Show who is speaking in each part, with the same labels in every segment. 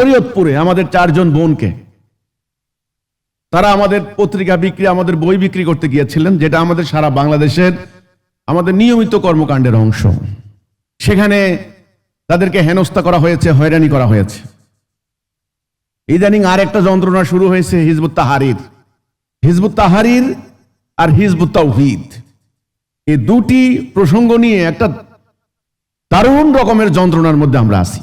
Speaker 1: শরীয়তপুরে আমাদের চারজন বোনকে, তারা আমাদের পত্রিকা বিক্রি, আমাদের বই বিক্রি করতে গিয়েছিলেন, যেটা আমাদের সারা বাংলাদেশের, আমাদের নিয়মিত কর্মকাণ্ডের অংশ। সেখানে তাদেরকে হেনস্থা করা হয়েছে, হয়রানি করা হয়েছে। ইদানিং আর একটা যন্ত্রণা শুরু হয়েছে, হিজবুত তাহারির। হিজবুত তাহারির আর হিজবুত তাওহিদ। এই দুটি প্রসঙ্গ নিয়ে একটা দারুণ রকমের যন্ত্রণার মধ্যে আমরা আছি।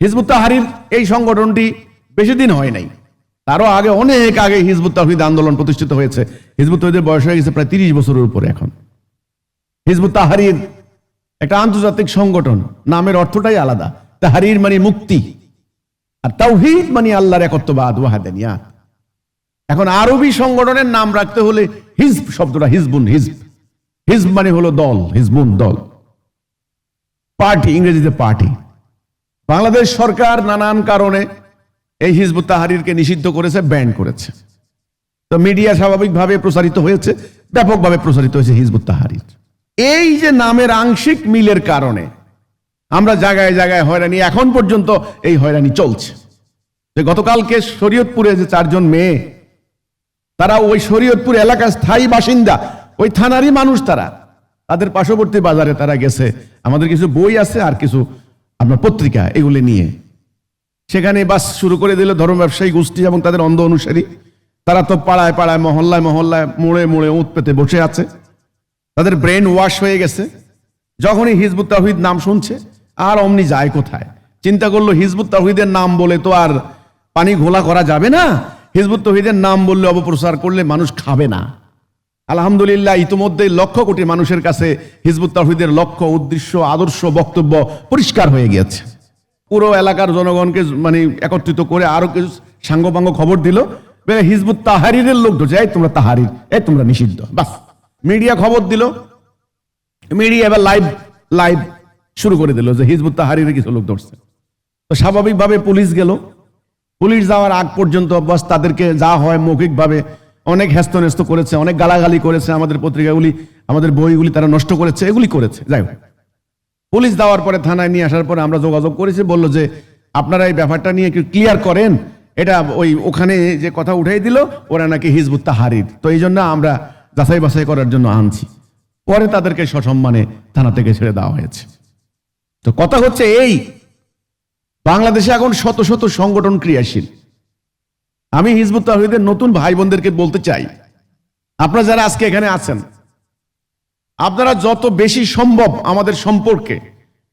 Speaker 1: হিজবুত তাহারির এই সংগঠনটি বেশি দিন হয় নাই। তারও আগে, অনেক আগে হিজবুত তাহিদ আন্দোলন প্রতিষ্ঠিত হয়েছে। হিজবুত তাহিদের বয়স হয়ে গেছে প্রায় তিরিশ বছরের উপরে এখন। হিজবুত তাহারির একটা আন্তর্জাতিক সংগঠন, নামের অর্থটাই আলাদা। তাহারির মানে মুক্তি, আর তাওহিদ মানে আল্লাহর একত্ববাদ, ওয়াহাদানিয়া। এখন আরবি সংগঠনের নাম রাখতে হলে হিজব শব্দটা হিজবুন হিজব। হিজব মানে হলো দল, হিজবুন দল। পার্টি, ইংরেজিতে পার্টি। বাংলাদেশ সরকার নানান কারণে এই হিজবুত তাহারিরকে নিষিদ্ধ করেছে ব্যান করেছে। তো মিডিয়া স্বাভাবিকভাবে প্রসারিত হয়েছে, ব্যাপকভাবে প্রসারিত হয়েছে হিজবুত তাহারির। এই যে নামের আংশিক মিলের কারণে আমরা জায়গায় জায়গায় হয়রানি, এখন পর্যন্ত এই হয়রানি চলছে। যে গতকালকে শরীয়তপুরে যে চারজন মেয়ে, তারা ওই শরীয়তপুর এলাকার স্থায়ী বাসিন্দা, ওই থানারই মানুষ তারা। তাদের পার্শ্ববর্তী বাজারে তারা গেছে। আমাদের কিছু বই আছে আর কিছু আপনার পত্রিকা এগুলি নিয়ে। সেখানে বাস শুরু করে দিল ধর্ম ব্যবসায়ী গোষ্ঠী এবং তাদের অন্ধ অনুসারী। তারা তো পাড়ায় পাড়ায়, মহল্লায় মহল্লায় মোড়ে মোড়ে উঁত পেতে বসে আছে। তাদের ব্রেন ওয়াশ হয়ে গেছে। যখনই হিজবুত তাহিদ নাম শুনছে, আর অমনি যায় কোথায়? চিন্তা করল হিজবুত তাহিদের নাম বলে তো আর পানি ঘোলা করা যাবে না? হিজবুত তহিদের নাম বললে অপপ্রচার করলে মানুষ খাবে না। আলহামদুলিল্লাহ, ইতিমধ্যে লক্ষ কোটি মানুষের কাছে হিজবুত তাহিদের লক্ষ্য, উদ্দেশ্য, আদর্শ, বক্তব্য পরিষ্কার হয়ে গিয়েছে। পুরো এলাকার জনগণকে মানে একত্রিত করে আরও কিছু সাঙ্গপাঙ্গ খবর দিল। হিজবুত তাহারিরের লোক ধরছে এই তোমরা তাহারির, এই তোমরা নিষিদ্ধ বাস। মিডিয়া খবর দিল। মিডিয়া এবার লাইভ লাইভ শুরু করে দিল যে হিজবুত তাহারিরের কিছু লোক ধরছে। তো স্বাভাবিকভাবে পুলিশ গেল। পুলিশ যাওয়ার আগ পর্যন্ত বাস তাদেরকে যা হয় মৌখিকভাবে অনেক হ্যাস্তন্যস্ত করেছে, অনেক গালাগালি করেছে আমাদের পত্রিকাগুলি, আমাদের বইগুলি তারা নষ্ট করেছে, এগুলি করেছে। যাই হোক। পুলিশ দেওয়ার পরে থানায় নিয়ে আসার পরে আমরা যোগাযোগ করেছি, বলল যে, আপনারা এই ব্যাপারটা নিয়ে একটু ক্লিয়ার করেন। এটা ওই ওখানে যে কথা উঠাই দিল, ওরা নাকি হিজবুত তাহারির তো এই জন্য আমরা যাচাই বাছাই করার জন্য আনছি। পরে তাদেরকে সসম্মানে থানা থেকে ছেড়ে দেওয়া হয়েছে। তো কথা হচ্ছে এই, বাংলাদেশে এখন শত শত সংগঠন ক্রিয়াশীল। আমি হিজবুত তাহিদের নতুন ভাই বোনদেরকে বলতে চাই। আপনারা যারা আজকে এখানে আছেন, আপনারা যত বেশি সম্ভব আমাদের সম্পর্কে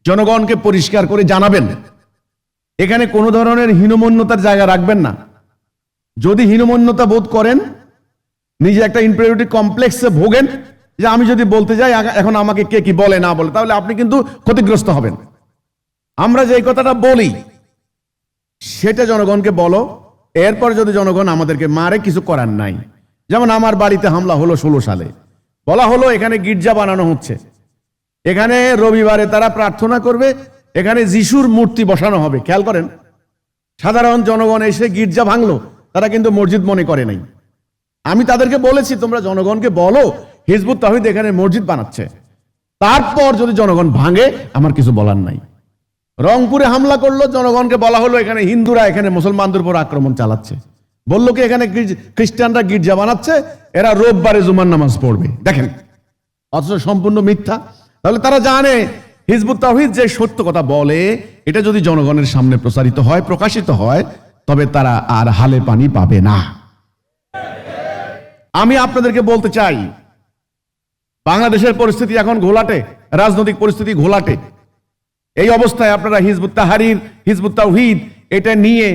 Speaker 1: জনগণকে পরিষ্কার করে জানাবেন। এখানে কোনো ধরনের হীনমন্যতার জায়গা রাখবেন না। যদি হীনমন্যতা বোধ করেন, নিজে একটা ইনফেরিয়রিটি কমপ্লেক্সে ভোগেন, যে আমি যদি বলতে যাই এখন আমাকে কে কি বলে, না বলে, তাহলে আপনি কিন্তু ক্ষতিগ্রস্ত হবেন। আমরা যে কথাটা বলি, সেটা জনগণকে বলো এরপর যদি জনগণ আমাদেরকে মারে, কিছু করার নাই। যেমন আমার বাড়িতে হামলা হলো ষোলো সালে। বলা হলো এখানে গির্জা বানানো হচ্ছে। এখানে রবিবারে তারা প্রার্থনা করবে, এখানে যিশুর মূর্তি বসানো হবে। খেয়াল করেন, সাধারণ জনগণ এসে গির্জা ভাঙলো, তারা কিন্তু মসজিদ মনে করে নাই। আমি তাদেরকে বলেছি, তোমরা জনগণকে বলো, হিজবুত তাহিদ এখানে মসজিদ বানাচ্ছে। তারপর যদি জনগণ ভাঙে, আমার কিছু বলার নাই। রংপুরে হামলা করল, জনগণকে বলা হলো এখানে হিন্দুরা, এখানে মুসলমানদের উপর আক্রমণ চালাচ্ছে। বলল কি এখানে খ্রিস্টানরা গির্জা বানাচ্ছে, এরা রোববারে জুমার নামাজ পড়বে। দেখেন, অথচ সম্পূর্ণ মিথ্যা। তাহলে তারা জানে, হিজবুত তাহিদ যে সত্য কথা বলে, এটা যদি জনগণের সামনে প্রচারিত হয়, প্রকাশিত হয়, তবে তারা আর হালে পানি পাবে না। আমি আপনাদেরকে বলতে চাই, বাংলাদেশের পরিস্থিতি এখন ঘোলাটে, রাজনৈতিক পরিস্থিতি ঘোলাটে। এই অবস্থায় আপনারা হিজবুত তাহারির, হিজবুত তাহিদ এটা নিয়ে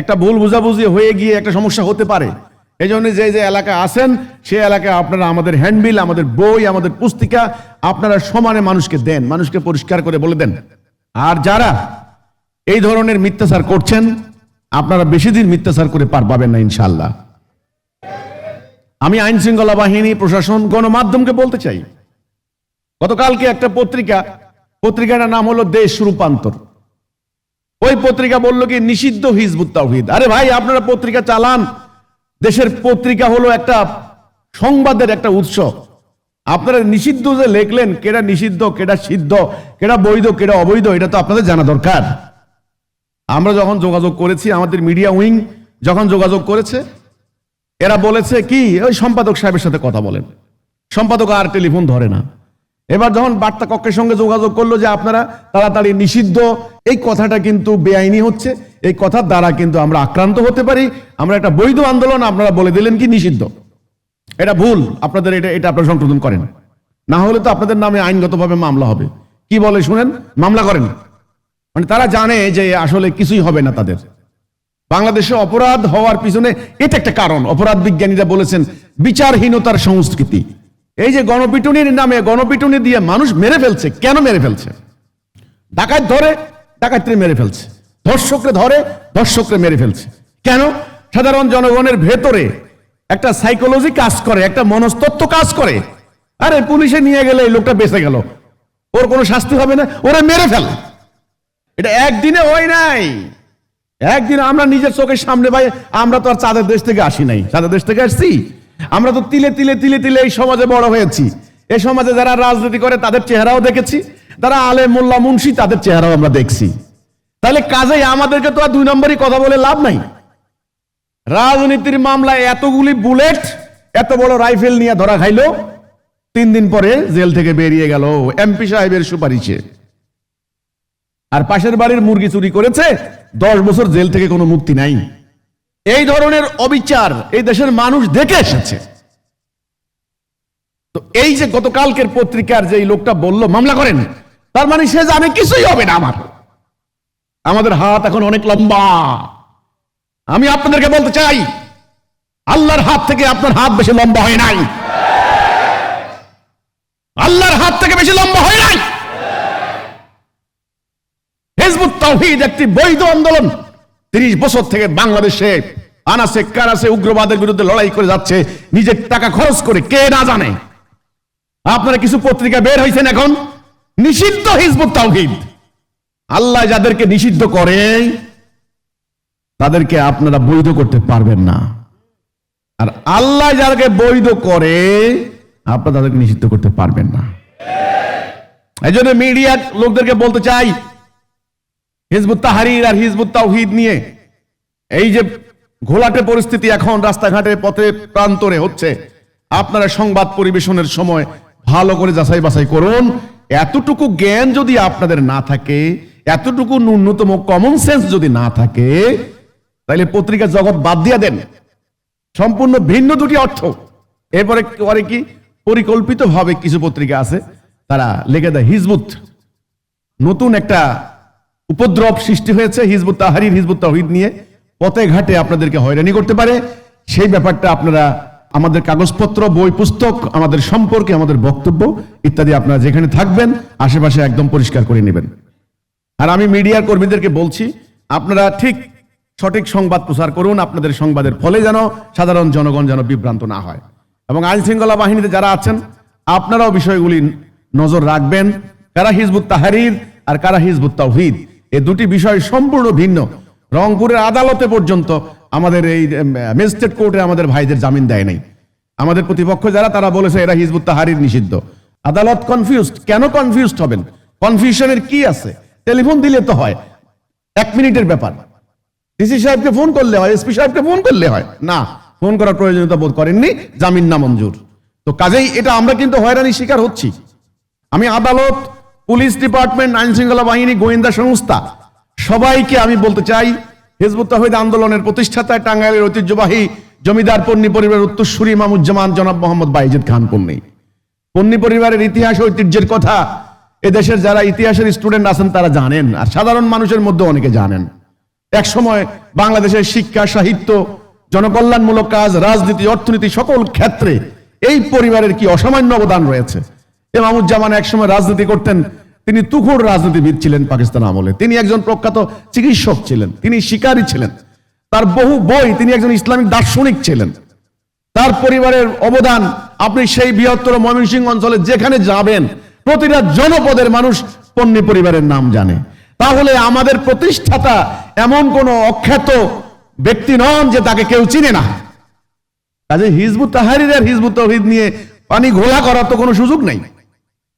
Speaker 1: একটা ভুল বুঝাবুঝি হয়ে গিয়ে একটা সমস্যা হতে পারে। এই জন্য যে যে এলাকা আছেন, সে এলাকায় আপনারা আমাদের হ্যান্ডবিল, আমাদের বই, আমাদের পুস্তিকা আপনারা সমানে মানুষকে দেন, মানুষকে পরিষ্কার করে বলে দেন। আর যারা এই ধরনের মিথ্যাচার করছেন, আপনারা বেশি দিন মিথ্যাচার করে পার পাবেন না ইনশাল্লাহ আমি আইন শৃঙ্খলা বাহিনী, প্রশাসন, গণমাধ্যমকে বলতে চাই। গতকালকে একটা পত্রিকা পত্রিকাটার নাম হলো দেশ রূপান্তর। ওই পত্রিকা বলল কি, নিষিদ্ধ হিজবুত তাওহিদ। আরে ভাই, আপনারা পত্রিকা চালান। দেশের পত্রিকা হলো একটা সংবাদের একটা উৎস। আপনারা নিষিদ্ধ যে লেখলেন কেটা নিষিদ্ধ কেটা সিদ্ধ কেটা বৈধ কেটা অবৈধ, এটা তো আপনাদের জানা দরকার। আমরা যখন যোগাযোগ করেছি, আমাদের মিডিয়া উইং যখন যোগাযোগ করেছে, এরা বলেছে কি, ওই সম্পাদক সাহেবের সাথে কথা বলেন। সম্পাদক আর টেলিফোন ধরে না। এবার যখন বার্তা কক্ষের সঙ্গে যোগাযোগ করল যে আপনারা তাড়াতাড়ি নিষিদ্ধ, এই কথাটা কিন্তু বেআইনি হচ্ছে। এই কথার দ্বারা কিন্তু আমরা আক্রান্ত হতে পারি। আমরা একটা বৈধ আন্দোলন, আপনারা বলে দিলেন কি নিষিদ্ধ। এটা ভুল। আপনাদের এটা এটা আপনারা সংশোধন করেন। না হলে তো আপনাদের নামে আইনগতভাবে মামলা হবে। কি বলে শুনেন? মামলা করেন। মানে তারা জানে যে আসলে কিছুই হবে না তাদের। বাংলাদেশে অপরাধ হওয়ার পিছনে এটা একটা কারণ। অপরাধ বিজ্ঞানীরা বলেছেন, বিচারহীনতার সংস্কৃতি। এই যে গণপিটুনির নামে, গণপিটুনি দিয়ে মানুষ মেরে ফেলছে, কেন মেরে ফেলছে? ডাকাত ধরে, ডাকাতরে মেরে ফেলছে। ধর্ষকরে ধরে, ধর্ষকরে মেরে ফেলছে। কেন? সাধারণ জনগণের ভেতরে একটা সাইকোলজি কাজ করে, একটা মনস্তত্ব কাজ করে। আরে, পুলিশে নিয়ে গেলে এই লোকটা বেঁচে গেল। ওর কোনো শাস্তি হবে না, ওরা মেরে ফেল। এটা একদিনে হয় নাই। একদিন আমরা নিজের চোখের সামনে ভাই, আমরা তো আর চাঁদের দেশ থেকে আসি নাই। চাঁদের দেশ থেকে আসছি। আমরা তো তিলে তিলে তিলে তিলে এই সমাজে বড় হয়েছি। এই সমাজে যারা রাজনীতি করে, তাদের চেহারাও দেখেছি। যারা আলে মোল্লা, মুন্সি, তাদের চেহারাও আমরা দেখছি। তাহলে কাজেই আমাদেরকে তো আর দুই নম্বরই কথা বলে লাভ নাই। রাজনীতির মামলায় এতগুলি বুলেট, এত বড় রাইফেল নিয়ে ধরা খাইলো। তিন দিন পরে জেল থেকে বেরিয়ে গেল এমপি সাহেবের সুপারিশে। আর পাশের বাড়ির মুরগি চুরি করেছে, দশ বছর জেল থেকে কোনো মুক্তি নাই। এই ধরনের অবিচার এই দেশের মানুষ দেখে এসেছে। তো এই যে গতকালকের পত্রিকার যে লোকটা বলল, মামলা করেন। তার মানে সে জানে কিছুই হবে না আমার। আমাদের হাত এখন অনেক লম্বা। আমি আপনাদেরকে বলতে চাই, আল্লাহর হাত থেকে আপনার হাত বেশি লম্বা হয় নাই। আল্লাহর হাত থেকে বেশি লম্বা হয় নাই। হিজবুত তাওহীদ একটি বৈধ আন্দোলন। তিরিশ বছর থেকে বাংলাদেশে আনাসে, কারাসে উগ্রবাদের বিরুদ্ধে লড়াই করে যাচ্ছে, নিজের টাকা খরচ করে কে না জানে। আপনারা কিছু পত্রিকা বের হয়েছেন এখন? নিষিদ্ধ হিজবুত তাওহীদ। আল্লাহ যাদেরকে নিষিদ্ধ করে, তাদেরকে আপনারা বৈধ করতে পারবেন না। আর আল্লাহ যাদেরকে বৈধ করে, আপনারা তাদেরকে নিষিদ্ধ করতে পারবেন না। এই জন্য মিডিয়া লোকদেরকে বলতে চাই হিজবুত তাহারির আর হিজবুত তাওহিদ নিয়ে এই যে ঘোলাটে পরিস্থিতি এখন রাস্তাঘাটে, পথে, প্রান্তরে হচ্ছে, আপনারা সংবাদ পরিবেশনের সময় ভালো করে যাচাই বাছাই করুন। এতটুকু জ্ঞান যদি আপনাদের না থাকে, এতটুকু ন্যূনতম কমন সেন্স যদি না থাকে, তাহলে পত্রিকা জগৎ বাদ দিয়া দেন। সম্পূর্ণ ভিন্ন দুটি অর্থ। এরপরে করে কি? পরিকল্পিত ভাবে কিছু পত্রিকা আছে, তারা লেগে দেয়, হিজবুত, নতুন একটা উপদ্রব সৃষ্টি হয়েছে হিজবুত তাহারির, হিজবুত তাহিদ নিয়ে। পথে ঘাটে আপনাদেরকে হয়রানি করতে পারে। সেই ব্যাপারটা আপনারা আমাদের কাগজপত্র, বই, পুস্তক, আমাদের সম্পর্কে, আমাদের বক্তব্য ইত্যাদি আপনারা যেখানে থাকবেন, আশেপাশে একদম পরিষ্কার করে নেবেন। আর আমি মিডিয়ার কর্মীদেরকে বলছি, আপনারা ঠিক সঠিক সংবাদ প্রচার করুন, আপনাদের সংবাদের ফলে যেন সাধারণ জনগণ যেন বিভ্রান্ত না হয়। এবং আইন শৃঙ্খলা বাহিনীতে যারা আছেন, আপনারাও বিষয়গুলি নজর রাখবেন, কারা হিজবুত তাহারির আর কারা হিজবুত তাওহিদ এই দুটি বিষয় সম্পূর্ণ ভিন্ন। রংপুরের আদালতে পর্যন্ত আমাদের এই ম্যাজিস্ট্রেট কোর্টে আমাদের ভাইদের জামিন দেয় নাই। আমাদের প্রতিপক্ষ যারা, তারা বলেছে এরা হিজবুত তাহারির নিষিদ্ধ। আদালত কনফিউজড কেন কনফিউজড হবেন? কনফিউশনের কি আছে? টেলিফোন দিলে তো হয়। এক মিনিটের ব্যাপার। ডিসি সাহেবকে ফোন করলে হয়, এসপি সাহেবকে ফোন করলে হয়। না, ফোন করার প্রয়োজনীয়তা বোধ করেননি, জামিন না মঞ্জুর। তো কাজেই এটা আমরা কিন্তু হয়রানির শিকার হচ্ছি। আমি আদালত পুলিশ ডিপার্টমেন্ট, আইন শৃঙ্খলা বাহিনী, গোয়েন্দা সংস্থা, সবাইকে আমি বলতে চাই, হিজবুত তাহিদ আন্দোলনের প্রতিষ্ঠাতায় টাঙ্গাইলের ঐতিহ্যবাহী জমিদার পন্নী পরিবারের উত্তরসূরি ইমামুজ্জামান জনাব মোহাম্মদ বাইজিদ খান পন্নী পন্নী পরিবারের ইতিহাস ঐতিহ্যের কথা এদেশের যারা ইতিহাসের স্টুডেন্ট আছেন, তারা জানেন, আর সাধারণ মানুষের মধ্যে অনেকে জানেন। এক সময় বাংলাদেশের শিক্ষা, সাহিত্য, জনকল্যাণমূলক কাজ, রাজনীতি, অর্থনীতি সকল ক্ষেত্রে এই পরিবারের কি অসামান্য অবদান রয়েছে? এমামুজ্জামান একসময় রাজনীতি করতেন তিনি তুখোর রাজনীতিবিদ ছিলেন পাকিস্তান আমলে। তিনি একজন প্রখ্যাত চিকিৎসক ছিলেন, তিনি শিকারী ছিলেন। তার বহু বই, তিনি একজন ইসলামিক দার্শনিক ছিলেন। তার পরিবারের অবদান, আপনি সেই বৃহত্তর ময়মনসিংহ অঞ্চলে যেখানে যাবেন, প্রতিটা জনপদের মানুষ পন্নী পরিবারের নাম জানে। তাহলে আমাদের প্রতিষ্ঠাতা এমন কোন অখ্যাত ব্যক্তি নন যে তাকে কেউ চিনে না। কাজে হিজবুত তাহারির আর হিজবুত তহিদ নিয়ে পানি ঘোলা করার তো কোনো সুযোগ নেই।